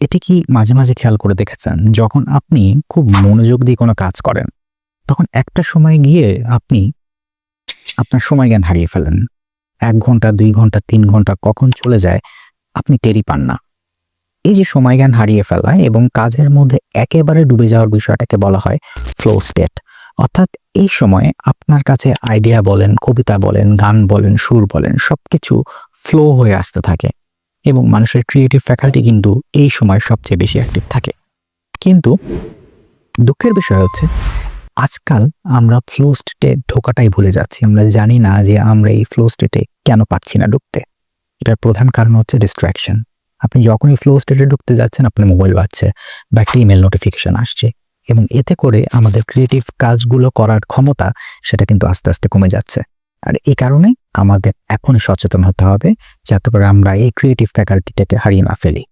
এটি কি মাঝে মাঝে খেয়াল করে দেখেছেন? যখন আপনি খুব মনোযোগ দিয়ে কোনো কাজ করেন, তখন একটা সময় গিয়ে আপনি আপনার সময় জ্ঞান হারিয়ে ফেলেন। এক ঘণ্টা, দুই ঘণ্টা, তিন ঘণ্টা কখন চলে যায়, আপনি টেরি পান না। এই যে সময় জ্ঞান হারিয়ে ফেলা এবং কাজের মধ্যে একেবারে ডুবে যাওয়ার বিষয়টাকে বলা হয় ফ্লো স্টেট অর্থাৎ এই সময়ে আপনার কাছে আইডিয়া বলেন, কবিতা বলেন, গান বলেন, সুর বলেন সব কিছু ফ্লো হয়ে আসতে থাকে। এবং মানুষের ক্রিয়েটিভ ফ্যাকাল্টি কিন্তু এই সময় সবচেয়ে বেশি অ্যাক্টিভ থাকে। কিন্তু দুঃখের বিষয় হচ্ছে, আজকাল আমরা ফ্লো স্টেটে ঢোকাটাই ভুলে যাচ্ছি। আমরা জানি না যে আমরা এই ফ্লো স্টেটে কেন পারছি না ঢুকতে। এটার প্রধান কারণ হচ্ছে ডিস্ট্র্যাকশন আপনি যখনই ফ্লো স্টেটে ঢুকতে যাচ্ছেন, আপনার মোবাইল বাজছে বা একটা ইমেল নোটিফিকেশন আসছে এবং এতে করে আমাদের ক্রিয়েটিভ কাজগুলো করার ক্ষমতা সেটা কিন্তু আস্তে আস্তে কমে যাচ্ছে। আর এই কারণে আমাদের এখনই সচেতন হতে হবে যাতে করে আমরা এই ক্রিয়েটিভ ফ্যাকাল্টিটাকে হারিয়ে না ফেলি।